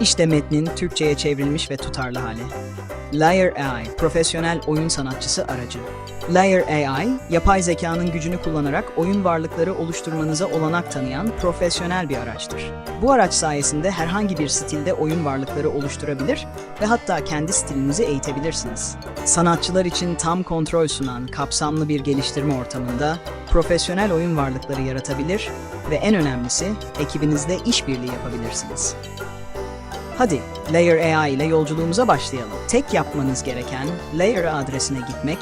İşte metnin Türkçe'ye çevrilmiş ve tutarlı hali. Layer AI, profesyonel oyun sanatçısı aracı. Layer AI, yapay zekanın gücünü kullanarak oyun varlıkları oluşturmanıza olanak tanıyan profesyonel bir araçtır. Bu araç sayesinde herhangi bir stilde oyun varlıkları oluşturabilir ve hatta kendi stilinizi eğitebilirsiniz. Sanatçılar için tam kontrol sunan kapsamlı bir geliştirme ortamında profesyonel oyun varlıkları yaratabilir ve en önemlisi ekibinizle işbirliği yapabilirsiniz. Hadi Layer AI ile yolculuğumuza başlayalım. Tek yapmanız gereken Layer adresine gitmek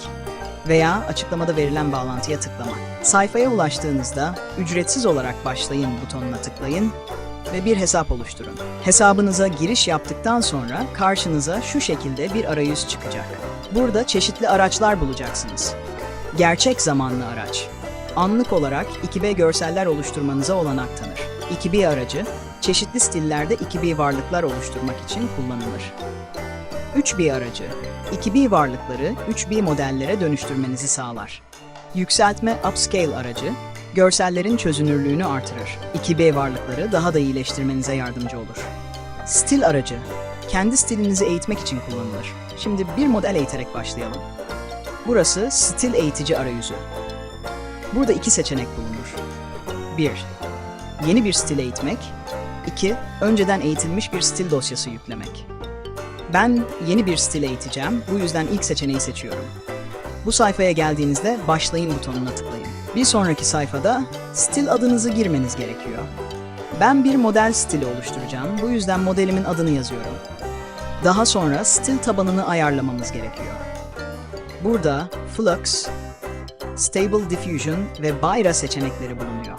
veya açıklamada verilen bağlantıya tıklamak. Sayfaya ulaştığınızda ücretsiz olarak başlayın butonuna tıklayın ve bir hesap oluşturun. Hesabınıza giriş yaptıktan sonra karşınıza şu şekilde bir arayüz çıkacak. Burada çeşitli araçlar bulacaksınız. Gerçek zamanlı araç. Anlık olarak 2B görseller oluşturmanıza olanak tanır. 2B aracı, çeşitli stillerde 2B varlıklar oluşturmak için kullanılır. 3B aracı, 2B varlıkları 3B modellere dönüştürmenizi sağlar. Yükseltme upscale aracı, görsellerin çözünürlüğünü artırır. 2B varlıkları daha da iyileştirmenize yardımcı olur. Stil aracı, kendi stilinizi eğitmek için kullanılır. Şimdi bir model eğiterek başlayalım. Burası stil eğitici arayüzü. Burada iki seçenek bulunur. 1. Yeni bir stil eğitmek. 2. Önceden eğitilmiş bir stil dosyası yüklemek. Ben yeni bir stil eğiteceğim. Bu yüzden ilk seçeneği seçiyorum. Bu sayfaya geldiğinizde başlayın butonuna tıklayın. Bir sonraki sayfada stil adınızı girmeniz gerekiyor. Ben bir model stili oluşturacağım. Bu yüzden modelimin adını yazıyorum. Daha sonra stil tabanını ayarlamamız gerekiyor. Burada Flux, Stable Diffusion ve Bayra seçenekleri bulunuyor.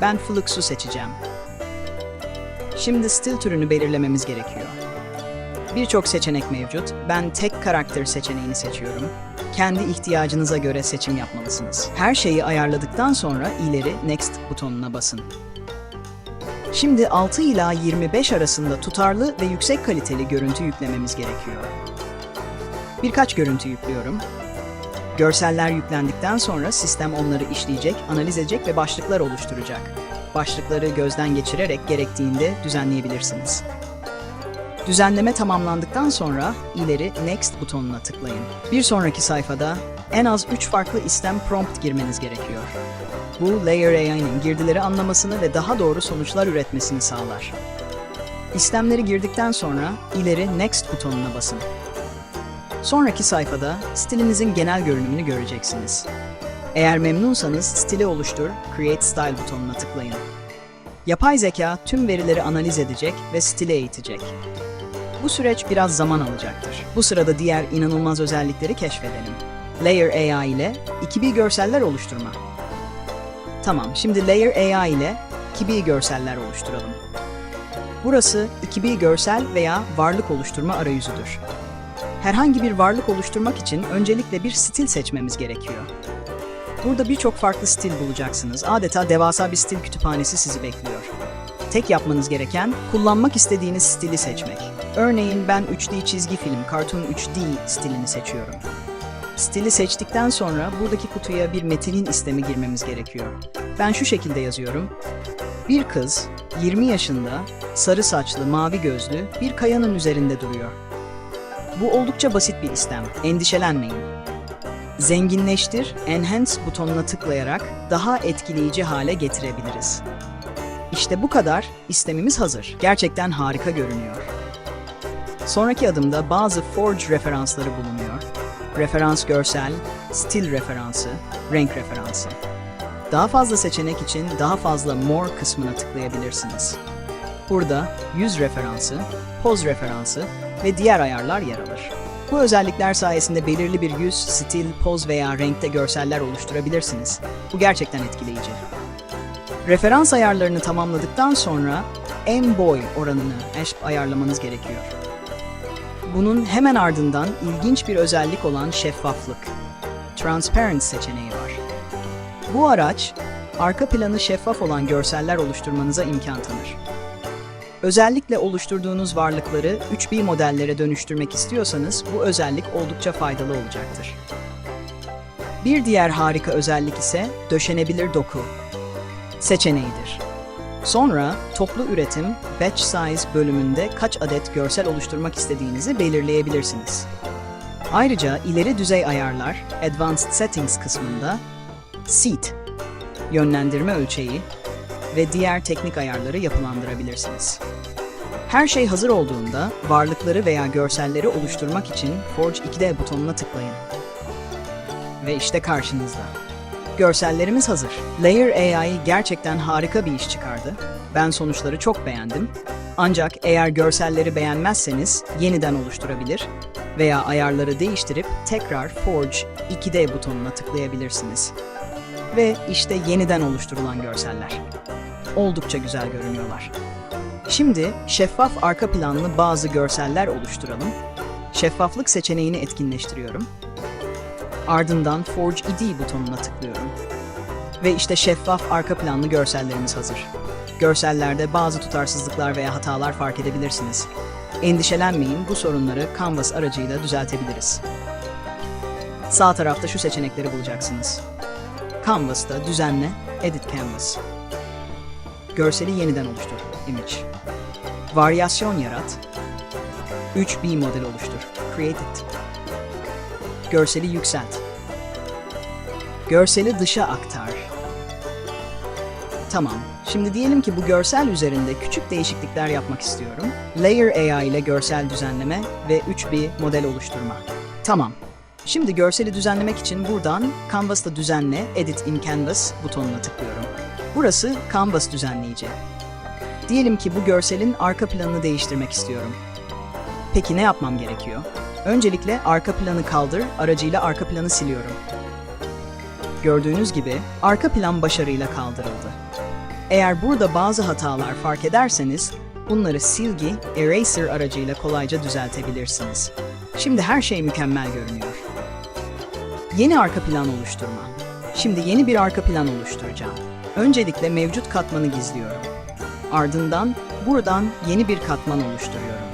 Ben Flux'u seçeceğim. Şimdi stil türünü belirlememiz gerekiyor. Birçok seçenek mevcut. Ben tek karakter seçeneğini seçiyorum. Kendi ihtiyacınıza göre seçim yapmalısınız. Her şeyi ayarladıktan sonra ileri Next butonuna basın. Şimdi 6 ila 25 arasında tutarlı ve yüksek kaliteli görüntü yüklememiz gerekiyor. Birkaç görüntü yüklüyorum. Görseller yüklendikten sonra sistem onları işleyecek, analiz edecek ve başlıklar oluşturacak. Başlıkları gözden geçirerek gerektiğinde düzenleyebilirsiniz. Düzenleme tamamlandıktan sonra ileri Next butonuna tıklayın. Bir sonraki sayfada en az 3 farklı istem prompt girmeniz gerekiyor. Bu Layer AI'nin girdileri anlamasını ve daha doğru sonuçlar üretmesini sağlar. İstemleri girdikten sonra ileri Next butonuna basın. Sonraki sayfada stilinizin genel görünümünü göreceksiniz. Eğer memnunsanız stili oluştur, Create Style butonuna tıklayın. Yapay zeka tüm verileri analiz edecek ve stili eğitecek. Bu süreç biraz zaman alacaktır. Bu sırada diğer inanılmaz özellikleri keşfedelim. Layer AI ile 2B görseller oluşturma. Tamam, şimdi Layer AI ile 2B görseller oluşturalım. Burası 2B görsel veya varlık oluşturma arayüzüdür. Herhangi bir varlık oluşturmak için öncelikle bir stil seçmemiz gerekiyor. Burada birçok farklı stil bulacaksınız. Adeta devasa bir stil kütüphanesi sizi bekliyor. Tek yapmanız gereken kullanmak istediğiniz stili seçmek. Örneğin ben 3D çizgi film, Cartoon 3D stilini seçiyorum. Stili seçtikten sonra buradaki kutuya bir metinin istemi girmemiz gerekiyor. Ben şu şekilde yazıyorum. Bir kız, 20 yaşında, sarı saçlı, mavi gözlü bir kayanın üzerinde duruyor. Bu oldukça basit bir istem. Endişelenmeyin. Zenginleştir, Enhance butonuna tıklayarak daha etkileyici hale getirebiliriz. İşte bu kadar, istemimiz hazır. Gerçekten harika görünüyor. Sonraki adımda bazı Forge referansları bulunuyor. Referans görsel, stil referansı, renk referansı. Daha fazla seçenek için daha fazla More kısmına tıklayabilirsiniz. Burada yüz referansı, poz referansı ve diğer ayarlar yer alır. Bu özellikler sayesinde belirli bir yüz, stil, poz veya renkte görseller oluşturabilirsiniz. Bu gerçekten etkileyici. Referans ayarlarını tamamladıktan sonra en boy oranını ayarlamanız gerekiyor. Bunun hemen ardından ilginç bir özellik olan şeffaflık, transparent seçeneği var. Bu araç, arka planı şeffaf olan görseller oluşturmanıza imkan tanır. Özellikle oluşturduğunuz varlıkları 3B modellere dönüştürmek istiyorsanız bu özellik oldukça faydalı olacaktır. Bir diğer harika özellik ise döşenebilir doku seçeneğidir. Sonra toplu üretim batch size bölümünde kaç adet görsel oluşturmak istediğinizi belirleyebilirsiniz. Ayrıca ileri düzey ayarlar Advanced Settings kısmında Seed, yönlendirme ölçeği ve diğer teknik ayarları yapılandırabilirsiniz. Her şey hazır olduğunda varlıkları veya görselleri oluşturmak için Forge 2D butonuna tıklayın. Ve işte karşınızda. Görsellerimiz hazır. Layer AI gerçekten harika bir iş çıkardı. Ben sonuçları çok beğendim. Ancak eğer görselleri beğenmezseniz yeniden oluşturabilir veya ayarları değiştirip tekrar Forge 2D butonuna tıklayabilirsiniz. Ve işte yeniden oluşturulan görseller. Oldukça güzel görünüyorlar. Şimdi şeffaf arka planlı bazı görseller oluşturalım. Şeffaflık seçeneğini etkinleştiriyorum. Ardından Forge ID butonuna tıklıyorum. Ve işte şeffaf arka planlı görsellerimiz hazır. Görsellerde bazı tutarsızlıklar veya hatalar fark edebilirsiniz. Endişelenmeyin, bu sorunları Canvas aracıyla düzeltebiliriz. Sağ tarafta şu seçenekleri bulacaksınız. Canvas'ta düzenle, Edit Canvas. Görseli yeniden oluştur, Image. Varyasyon yarat. 3B model oluştur, Create it. Görseli yükselt. Görseli dışa aktar. Tamam. Şimdi diyelim ki bu görsel üzerinde küçük değişiklikler yapmak istiyorum. Layer AI ile görsel düzenleme ve 3B model oluşturma. Tamam. Şimdi görseli düzenlemek için buradan Canvas'ta düzenle, Edit in Canvas butonuna tıklıyorum. Burası Canvas düzenleyici. Diyelim ki bu görselin arka planını değiştirmek istiyorum. Peki ne yapmam gerekiyor? Öncelikle arka planı kaldır aracıyla arka planı siliyorum. Gördüğünüz gibi arka plan başarıyla kaldırıldı. Eğer burada bazı hatalar fark ederseniz bunları silgi, eraser aracıyla kolayca düzeltebilirsiniz. Şimdi her şey mükemmel görünüyor. Yeni arka plan oluşturma. Şimdi yeni bir arka plan oluşturacağım. Öncelikle mevcut katmanı gizliyorum. Ardından buradan yeni bir katman oluşturuyorum.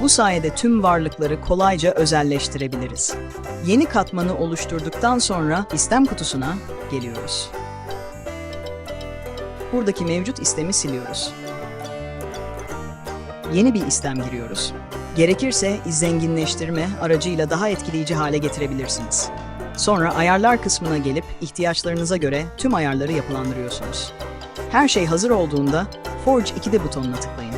Bu sayede tüm varlıkları kolayca özelleştirebiliriz. Yeni katmanı oluşturduktan sonra istem kutusuna geliyoruz. Buradaki mevcut istemi siliyoruz. Yeni bir istem giriyoruz. Gerekirse zenginleştirme aracıyla daha etkileyici hale getirebilirsiniz. Sonra ayarlar kısmına gelip ihtiyaçlarınıza göre tüm ayarları yapılandırıyorsunuz. Her şey hazır olduğunda Forge 2'de butonuna tıklayın.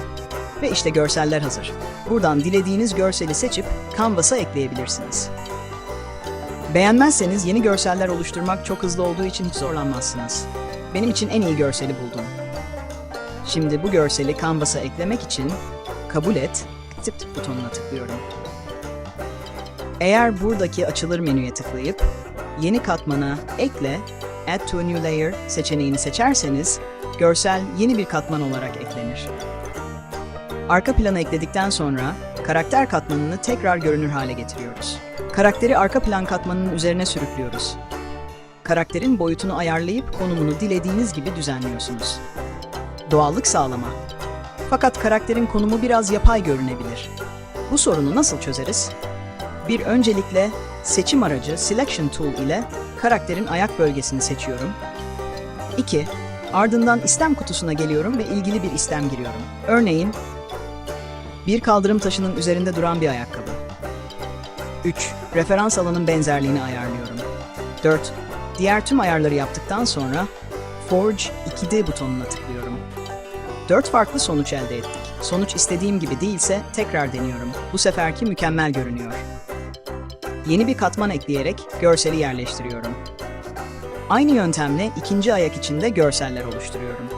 Ve işte görseller hazır. Buradan dilediğiniz görseli seçip Canvas'a ekleyebilirsiniz. Beğenmezseniz yeni görseller oluşturmak çok hızlı olduğu için hiç zorlanmazsınız. Benim için en iyi görseli buldum. Şimdi bu görseli Canvas'a eklemek için kabul et, accept butonuna tıklıyorum. Eğer buradaki açılır menüye tıklayıp yeni katmana ekle, add to a new layer seçeneğini seçerseniz görsel yeni bir katman olarak eklenir. Arka planı ekledikten sonra karakter katmanını tekrar görünür hale getiriyoruz. Karakteri arka plan katmanının üzerine sürüklüyoruz. Karakterin boyutunu ayarlayıp konumunu dilediğiniz gibi düzenliyorsunuz. Doğallık sağlama. Fakat karakterin konumu biraz yapay görünebilir. Bu sorunu nasıl çözeriz? Bir öncelikle seçim aracı Selection Tool ile karakterin ayak bölgesini seçiyorum. 2. Ardından istem kutusuna geliyorum ve ilgili bir istem giriyorum. Örneğin bir kaldırım taşının üzerinde duran bir ayakkabı. 3. Referans alanın benzerliğini ayarlıyorum. 4. Diğer tüm ayarları yaptıktan sonra Forge 2D butonuna tıklıyorum. 4 farklı sonuç elde ettik. Sonuç istediğim gibi değilse tekrar deniyorum. Bu seferki mükemmel görünüyor. Yeni bir katman ekleyerek görseli yerleştiriyorum. Aynı yöntemle ikinci ayak içinde görseller oluşturuyorum.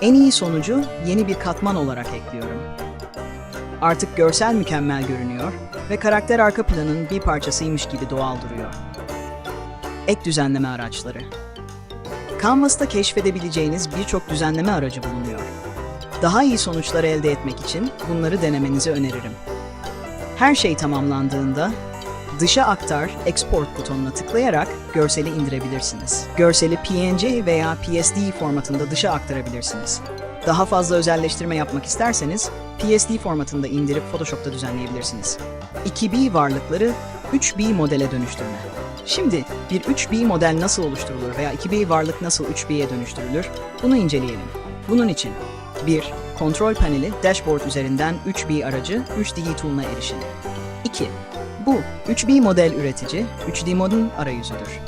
En iyi sonucu yeni bir katman olarak ekliyorum. Artık görsel mükemmel görünüyor ve karakter arka planın bir parçasıymış gibi doğal duruyor. Ek düzenleme araçları. Canvas'ta keşfedebileceğiniz birçok düzenleme aracı bulunuyor. Daha iyi sonuçlar elde etmek için bunları denemenizi öneririm. Her şey tamamlandığında dışa aktar, export butonuna tıklayarak görseli indirebilirsiniz. Görseli PNG veya PSD formatında dışa aktarabilirsiniz. Daha fazla özelleştirme yapmak isterseniz PSD formatında indirip Photoshop'ta düzenleyebilirsiniz. 2B varlıkları 3B modele dönüştürme. Şimdi bir 3B model nasıl oluşturulur veya 2B varlık nasıl 3B'ye dönüştürülür? Bunu inceleyelim. Bunun için 1. Kontrol paneli dashboard üzerinden 3B aracı 3D tool'una erişin. 2. Bu 3B model üretici 3D modun arayüzüdür.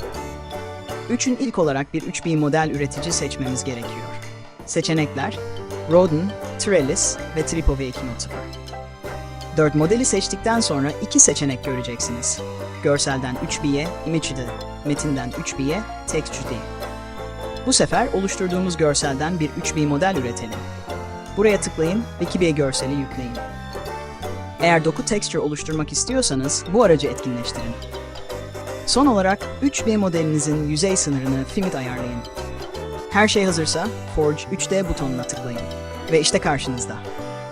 3'ün ilk olarak bir 3B model üretici seçmemiz gerekiyor. Seçenekler Rodin, Trellis ve Tripo V2.0. 4 modeli seçtikten sonra iki seçenek göreceksiniz. Görselden 3B'ye Image'de, metinden 3B'ye Texture'de. Bu sefer oluşturduğumuz görselden bir 3B model üretelim. Buraya tıklayın ve 2B görseli yükleyin. Eğer doku texture oluşturmak istiyorsanız bu aracı etkinleştirin. Son olarak 3B modelinizin yüzey sınırını Fimit ayarlayın. Her şey hazırsa Forge 3D butonuna tıklayın. Ve işte karşınızda.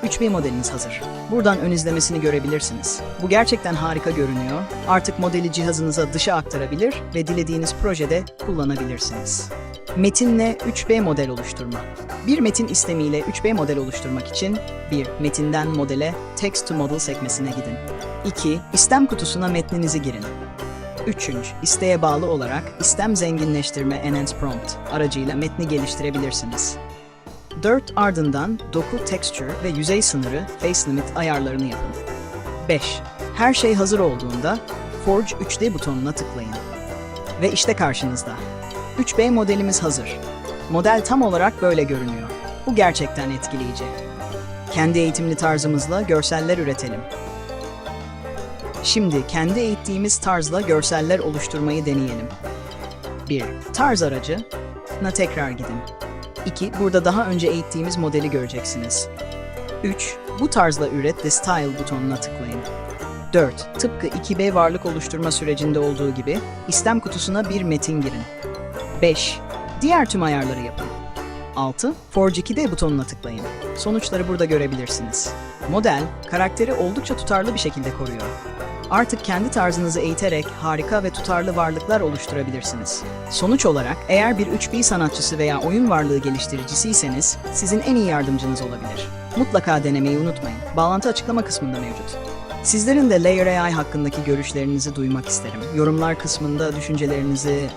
3B modeliniz hazır. Buradan ön izlemesini görebilirsiniz. Bu gerçekten harika görünüyor. Artık modeli cihazınıza dışa aktarabilir ve dilediğiniz projede kullanabilirsiniz. Metinle 3B model oluşturma. Bir metin istemiyle 3B model oluşturmak için 1. Metinden modele Text to Model sekmesine gidin. 2. İstem kutusuna metninizi girin. 3. İsteğe bağlı olarak istem zenginleştirme Enhance Prompt aracıyla metni geliştirebilirsiniz. 4. Ardından doku texture ve yüzey sınırı face limit ayarlarını yapın. 5. Her şey hazır olduğunda Forge 3D butonuna tıklayın. Ve işte karşınızda. 3B modelimiz hazır. Model tam olarak böyle görünüyor. Bu gerçekten etkileyici. Kendi eğitimli tarzımızla görseller üretelim. Şimdi kendi eğittiğimiz tarzla görseller oluşturmayı deneyelim. 1. Tarz aracı. Na tekrar gidin. 2. Burada daha önce eğittiğimiz modeli göreceksiniz. 3. Bu tarzla üret the style butonuna tıklayın. 4. Tıpkı 2B varlık oluşturma sürecinde olduğu gibi istem kutusuna bir metin girin. 5. Diğer tüm ayarları yapın. 6. Forge 2D butonuna tıklayın. Sonuçları burada görebilirsiniz. Model, karakteri oldukça tutarlı bir şekilde koruyor. Artık kendi tarzınızı eğiterek harika ve tutarlı varlıklar oluşturabilirsiniz. Sonuç olarak eğer bir 3B sanatçısı veya oyun varlığı geliştiricisiyseniz sizin en iyi yardımcınız olabilir. Mutlaka denemeyi unutmayın. Bağlantı açıklama kısmında mevcut. Sizlerin de Layer AI hakkındaki görüşlerinizi duymak isterim. Yorumlar kısmında düşüncelerinizi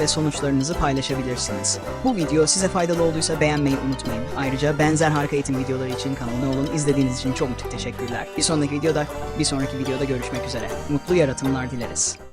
ve sonuçlarınızı paylaşabilirsiniz. Bu video size faydalı olduysa beğenmeyi unutmayın. Ayrıca benzer harika eğitim videoları için kanalıma olun. İzlediğiniz için çok teşekkürler. Bir sonraki videoda, bir sonraki videoda görüşmek üzere. Mutlu yaratımlar dileriz.